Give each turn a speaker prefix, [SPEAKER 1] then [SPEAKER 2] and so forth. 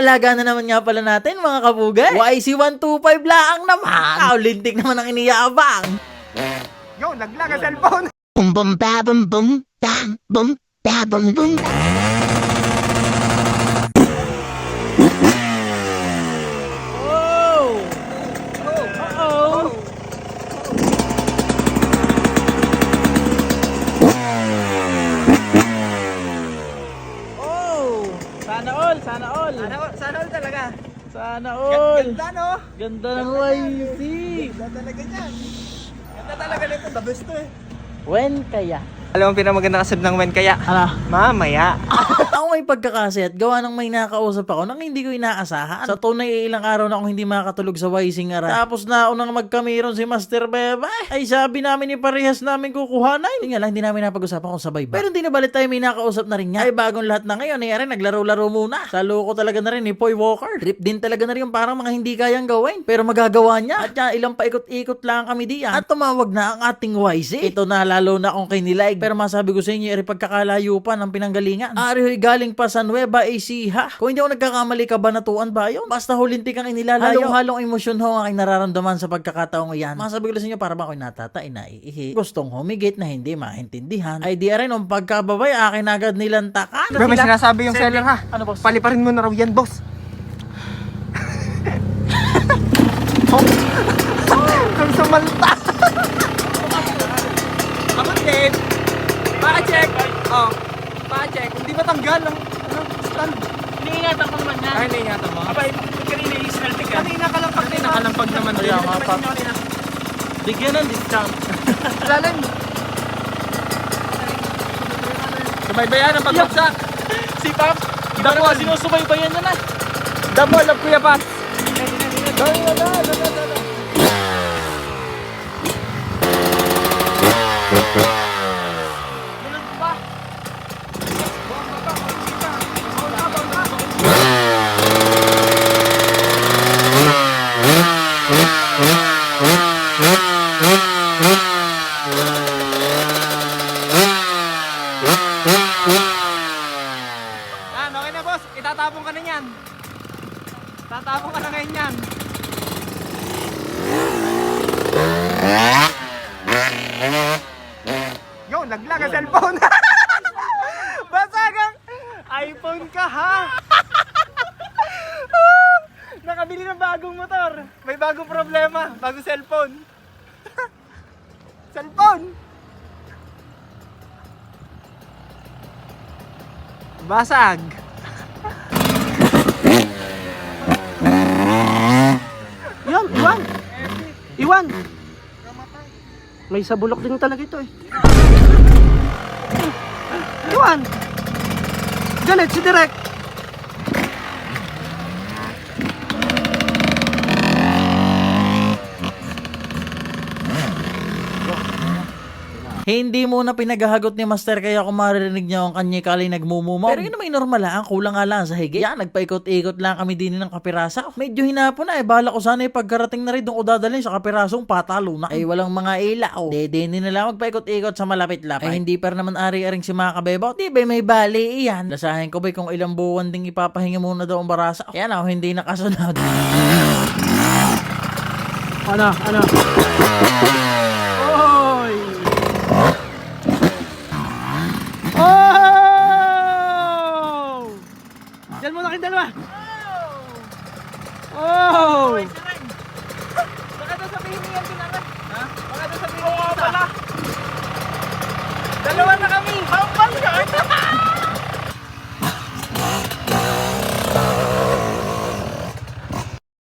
[SPEAKER 1] Alaga na naman nga pala natin mga kabugay. YC125 laang naman. Kaulintik naman ang iniyabang.
[SPEAKER 2] Yo, naglag ang cellphone.
[SPEAKER 3] Boom boom ba boom boom bam boom ba boom boom.
[SPEAKER 1] Oh! Uh-oh! Oh! Sana all, sana all.
[SPEAKER 2] Sana, sana all talaga.
[SPEAKER 1] Sana all.
[SPEAKER 2] Ganda no?
[SPEAKER 1] Ganda ng YC.
[SPEAKER 2] Ganda talaga niyan. Ganda talaga nito. The best to eh.
[SPEAKER 1] When kaya?
[SPEAKER 2] Alam mo pinamaganda kasab ng when kaya?
[SPEAKER 1] Ano?
[SPEAKER 2] Mamaya.
[SPEAKER 1] Ako may pagkakaset, gawa ng may nakausap ako nang hindi ko inaasahan. Sa tunay ilang araw na akong hindi makatulog sa Wising Ara. Tapos na unang magkamiron si Master Beba. Ay sabi namin ni parehas namin kukuhanan. Hindi nga lang, hindi namin napag-usapan kung sabay ba. Pero hindi na balit tayo may nakausap na rin niya. Ay bagong lahat na ngayon, ay naglaro-laro muna. Sa loko talaga na rin ni Poy Walker. Trip din talaga na rin yung parang mga hindi kayang gawin. Pero magagawa niya. At yan, ilang paikot-ikot lang kami diyan. At tumawag na ang ating YC. Ito na lalo na akong kinilig. Pero masabi ko sa inyo, ay pagkakalayo pa ng pinanggalingan. Ari hoy galing pa sa Nueva Ecija. Kung hindi ako nagkakamali ka ba natuan ba yun? Basta hulintik ang inilalayo. Halong-halong emosyon ho ang aking nararamdaman sa pagkakataong iyan. Masabi ko sa inyo para ba ako'y natatay na iihi. Gustong humigit na hindi maintindihan. Ay di rin, ang pagkababay akin agad nilantakan.
[SPEAKER 2] Bro, may sinasabi yung seller ha.
[SPEAKER 1] Ano boss?
[SPEAKER 2] Paliparin mo na raw yan, boss. Kung sa malta. Ako din. Pa-check. Oh. Pa-check. Hindi ba tanggal ang ano, stand?
[SPEAKER 1] Iniingatan ko naman yan.
[SPEAKER 2] Ay, naingatan mo.
[SPEAKER 4] Abay, kanina yung snaltik ka.
[SPEAKER 2] Kanina ka lang pag nakalampag naman.
[SPEAKER 1] Kaya
[SPEAKER 2] Kanina
[SPEAKER 1] pa.
[SPEAKER 2] kanina.
[SPEAKER 1] Bigyan ng discount.
[SPEAKER 2] Lalim. Subaybayan ang pagbagsak.
[SPEAKER 4] Si Pap, iba
[SPEAKER 2] Double.
[SPEAKER 4] naman sinusubaybayan na na.
[SPEAKER 2] Double of Kuya Pat. Dali na na, dali na, dali. Yan, okay na boss. Itatapon ka na yan. Tatapon ka na ngayon yan. Yo, naglag ang cellphone. Basagang iPhone ka ha. Nakabili ng bagong motor. May bagong problema. Bagong cellphone. cellphone. Basag.
[SPEAKER 5] Yan, iwan. Iwan. May sabulok din talaga ito eh. Iwan. Galit si Direk.
[SPEAKER 1] Hindi mo na pinaghahagot ni Master kaya kung maririnig niya ang kanya kali nagmumumaw. Pero yun naman normal lang, kulang nga lang sa higit. Yan, nagpaikot-ikot lang kami din ng kapirasa. Medyo hinapon na eh, bala ko sana eh, pagkarating na rin doon ko dadalhin sa kapirasong patalo na. Ay walang mga ilaw. Dede nila lang magpaikot-ikot sa malapit-lapit. Ay hindi pa naman ari-aring si mga kabebot. Di ba may bali iyan. Lasahin ko ba kung ilang buwan ding ipapahinga muna daw ang barasa. Yan ako, hindi nakasunod.
[SPEAKER 5] Ano, ano? Oy! Oh! Diyan muna kayong dalawa. Oh!
[SPEAKER 2] Baka daw sabihin niya pinara. Ha? Baka daw sabihin niya pala. Dalawa na kami.